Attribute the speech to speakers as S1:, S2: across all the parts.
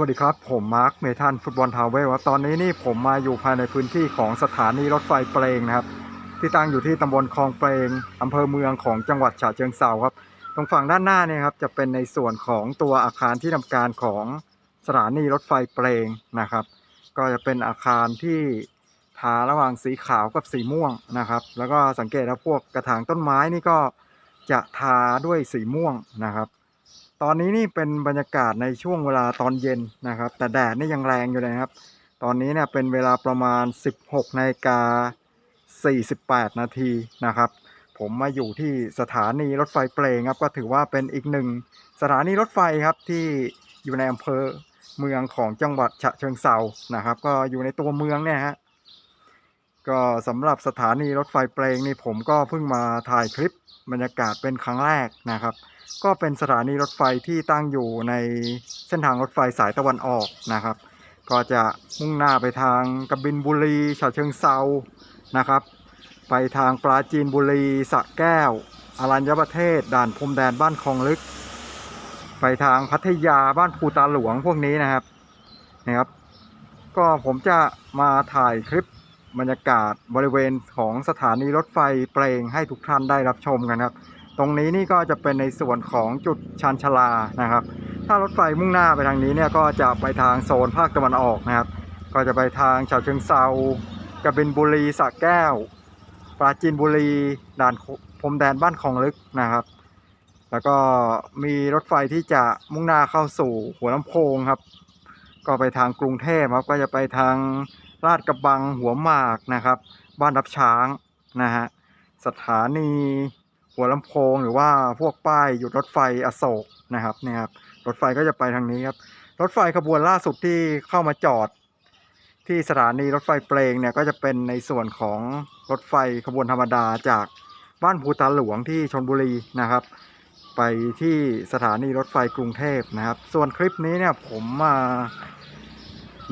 S1: วัสดีครับ ผมมาร์คเมทันฟุตบอลทาวเวลครับตอนนี้นี่ผมมาอยู่ภายในพื้นที่ของสถานีรถไฟเปรงนะครับ ที่ตั้งอยู่ที่ตำบลคลองเปรงอำเภอเมืองของจังหวัดฉะเชิงเทราครับ ตรงฝั่งด้านหน้าเนี่ยครับจะเป็นในส่วนของตัวอาคารที่ทำการของสถานีรถไฟเปรงนะครับ ก็จะเป็นอาคารที่ทาระหว่างสีขาวกับสีม่วงนะครับ แล้วก็สังเกตว่าพวกกระถางต้นไม้นี่ก็จะทาด้วยสีม่วงนะครับ ตอนนี้นี่เป็นบรรยากาศในช่วงเวลาตอนเย็นนะครับ แต่แดดนี่ยังแรงอยู่เลยครับ ตอนนี้เนี่ยเป็นเวลาประมาณ 16นาฬิกา48 นาทีนะครับ ผมมาอยู่ที่สถานีรถไฟเปลงครับ ก็ถือว่าเป็นอีกหนึ่งสถานีรถไฟครับที่อยู่ในอำเภอเมืองของจังหวัดฉะเชิงเซานะครับ ก็อยู่ในตัวเมืองเนี่ยฮะก็สำหรับสถานีรถไฟเปลงนี่ผมก็เพิ่งมาถ่ายคลิป บรรยากาศเป็นครั้งแรกนะครับ ก็เป็นสถานีรถไฟที่ตั้งอยู่ในเส้นทางรถไฟสายตะวันออกนะครับ ก็จะมุ่งหน้าไปทางกบินบุรีฉะเชิงเซานะครับ ไปทางปราจีนบุรีสะแก้ว อรัญญประเทศ ด่านพรมแดนบ้านคลองลึก ไปทางพัทยาบ้านภูตาหลวงพวกนี้นะครับนะครับ ก็ผมจะมาถ่ายคลิป บรรยากาศบริเวณของสถานีรถไฟเปลงให้ทุกท่านได้รับชมกันครับ ตรงนี้นี่ก็จะเป็นในส่วนของจุดชานชลานะครับ ถ้ารถไฟมุ่งหน้าไปทางนี้เนี่ยก็จะไปทางโซนภาคตะวันออกนะครับ ก็จะไปทางฉะเชิงเซากบินบุรีสระแก้ว ปราจีนบุรีด่านพรมแดนบ้านคลองลึกนะครับ แล้วก็มีรถไฟที่จะมุ่งหน้าเข้าสู่หัวลำโพงครับ ก็ไปทางกรุงเทพครับก็จะไปทาง ลาดกระบังหัวหมากนะครับ บ้านรับช้างนะฮะสถานีหัวลำโพงหรือว่าพวกป้ายหยุดรถไฟอโศกนะครับเนี่ยครับรถไฟก็จะไปทางนี้ครับรถไฟขบวนล่าสุดที่เข้ามาจอด ที่สถานีรถไฟเปลงเนี่ยก็จะเป็นในส่วนของรถไฟขบวนธรรมดาจากบ้านภูตาหลวงที่ชนบุรีนะครับ ไปที่สถานีรถไฟกรุงเทพนะครับ ส่วนคลิปนี้เนี่ยผมมา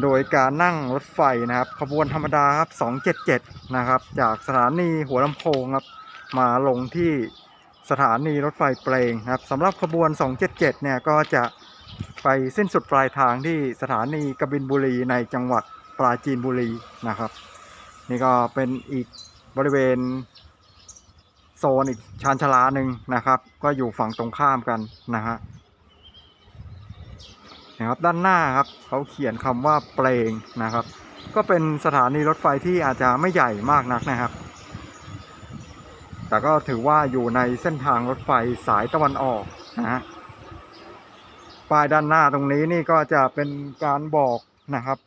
S1: โดยการนั่งรถไฟนะครับขบวนธรรมดาครับ277 นะครับ จากสถานีหัวลำโพงครับ มาลงที่สถานีรถไฟเปลงครับสำหรับขบวน 277 เนี่ยก็จะไปสิ้นสุดปลายทางที่สถานีกบินบุรีในจังหวัดปราจีนบุรีนะครับ นี่ก็เป็นอีกบริเวณโซนอีกชานชาลาหนึ่งนะครับ ก็อยู่ฝั่งตรงข้ามกันนะฮะ นะครับด้านหน้าครับเขาเขียนคำว่าเปลงนะครับ ก็เป็นสถานีรถไฟที่อาจจะไม่ใหญ่มากนักนะครับ แต่ก็ถือว่าอยู่ในเส้นทางรถไฟสายตะวันออกนะฮะป้ายด้านหน้าตรงนี้นี่ก็จะเป็นการบอกนะครับ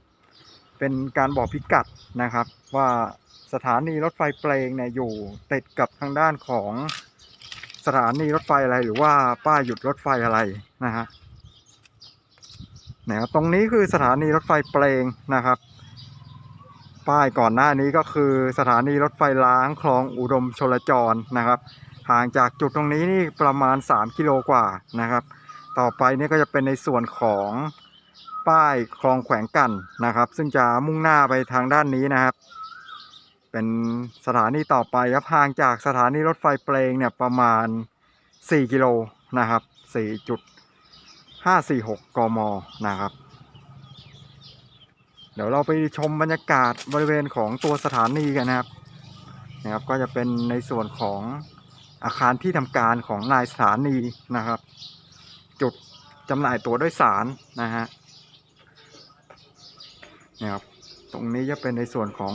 S1: เป็นการบอกพิกัดนะครับ ว่าสถานีรถไฟเปลงเนี่ยอยู่ติดกับทางด้านของสถานีรถไฟอะไรหรือว่าป้ายหยุดรถไฟอะไรนะฮะ นะครับตรงนี้คือสถานีรถไฟเปลงนะครับ ป้ายก่อนหน้านี้ก็คือสถานีรถไฟล้างคลองอุดมชลจรนะครับ ห่างจากจุดตรงนี้นี่ประมาณ 3 กิโลกว่านะครับ ต่อไปนี่ก็จะเป็นในส่วนของป้ายคลองแขวงกันนะครับ ซึ่งจะมุ่งหน้าไปทางด้านนี้นะครับ เป็นสถานีต่อไปครับห่างจากสถานีรถไฟเปลงเนี่ยประมาณ 4 กิโลนะครับ 546 กม นะครับ เดี๋ยวเราไปชมบรรยากาศบริเวณของตัวสถานีกันนะครับ นะครับ ก็จะเป็นในส่วนของอาคารที่ทำการของนายสถานีนะครับ จุดจำหน่ายตั๋วโดยสารนะฮะเนี่ยครับตรงนี้จะเป็นในส่วนของ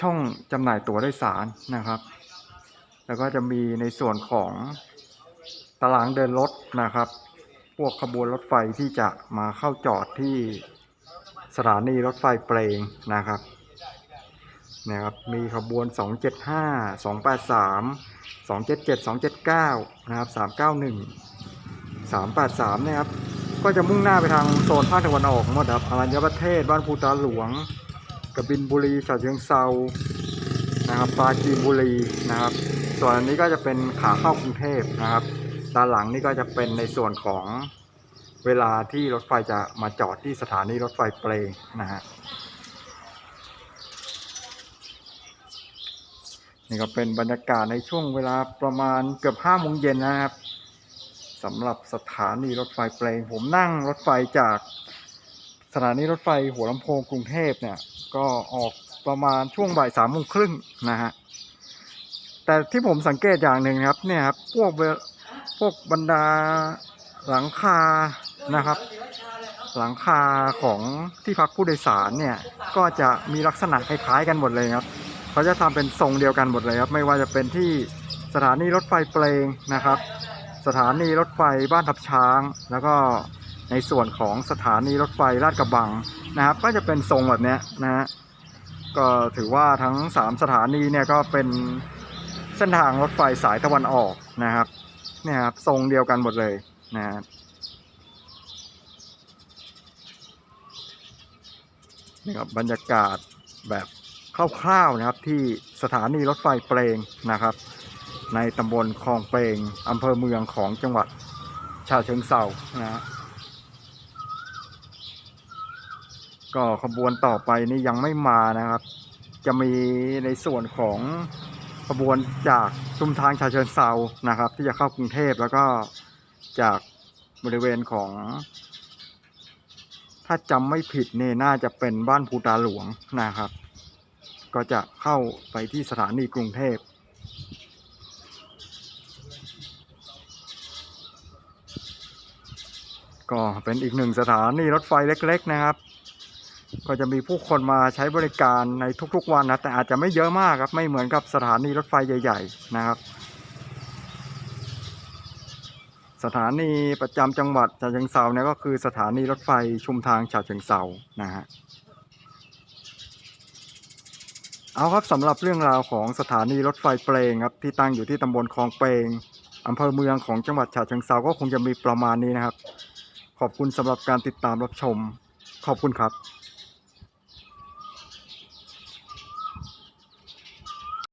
S1: ช่องจำหน่ายตั๋วโดยสารนะครับ แล้วก็จะมีในส่วนของตารางเดินรถนะครับ พวกขบวนรถไฟที่จะมาเข้าจอดที่สถานีรถไฟเปลงนะครับนะครับมีขบวน 275 283 277 279นะครับ391 383เนี่ยครับก็จะมุ่งหน้าไปทางโซนภาคตะวันออกหมดครับอรัญญประเทศบ้านภูตาหลวงกบินบุรีฉะเชิงเซานะครับปราจีนบุรีนะครับ ส่วนอันนี้ก็จะเป็นขาเข้ากรุงเทพนะครับ ด้านหลังนี่ก็จะเป็นในส่วนของเวลาที่รถไฟจะมาจอดที่สถานีรถไฟเปลงนะฮะนี่ก็เป็นบรรยากาศในช่วงเวลาประมาณเกือบห้าโมงเย็นนะครับสำหรับสถานีรถไฟเปลง ผมนั่งรถไฟจากสถานีรถไฟหัวลำโพงกรุงเทพเนี่ยก็ออกประมาณช่วงบ่ายสามโมงครึ่งนะฮะแต่ที่ผมสังเกตอย่างหนึ่งนะครับเนี่ยครับพวก พวกบรรดาหลังคานะครับ หลังคาของที่พักผู้โดยสารเนี่ยก็จะมีลักษณะคล้ายๆกันหมดเลยครับเขาจะทำเป็นทรงเดียวกันหมดเลยครับ ไม่ว่าจะเป็นที่สถานีรถไฟเปลงนะครับ สถานีรถไฟบ้านทับช้าง แล้วก็ในส่วนของสถานีรถไฟลาดกระบังนะครับ ก็จะเป็นทรงแบบนี้นะฮะก็ถือว่าทั้ง 3 สถานีเนี่ยก็เป็นเส้นทางรถไฟสายตะวันออกนะครับ เนี่ยครับทรงเดียวกันหมดเลยนะครับนี่ครับบรรยากาศแบบคร่าวๆนะครับที่สถานีรถไฟเปลงนะครับ ในตำบลคลองเปงอำเภอเมืองของจังหวัดฉะเชิงเซานะฮะก็ขบวนต่อไปนี่ยังไม่มานะครับ จะมีในส่วนของ ขบวนจากชุมทางฉะเชิงเซานะครับ ที่จะเข้ากรุงเทพแล้วก็จากบริเวณของ ถ้าจำไม่ผิดเนี่ยน่าจะเป็นบ้านภูตาหลวงนะครับ ก็จะเข้าไปที่สถานีกรุงเทพก็เป็นอีกหนึ่งสถานีรถไฟเล็ก ๆ นะครับ ก็จะมีผู้คนมาใช้บริการในทุกๆวันนะแต่อาจจะไม่เยอะมากครับ ไม่เหมือนกับสถานีรถไฟใหญ่ ๆ นะครับ สถานีประจำจังหวัดฉะเชิงเซาเนี่ยก็คือสถานีรถไฟชุมทางฉะเชิงเซานะฮะเอาครับสำหรับเรื่องราวของสถานีรถไฟเปลงครับที่ตั้งอยู่ที่ตำบลคลองเปงอำเภอเมืองของจังหวัดฉะเชิงเซาก็คงจะมีประมาณนี้นะครับ ขอบคุณสำหรับการติดตามรับชม ขอบคุณครับ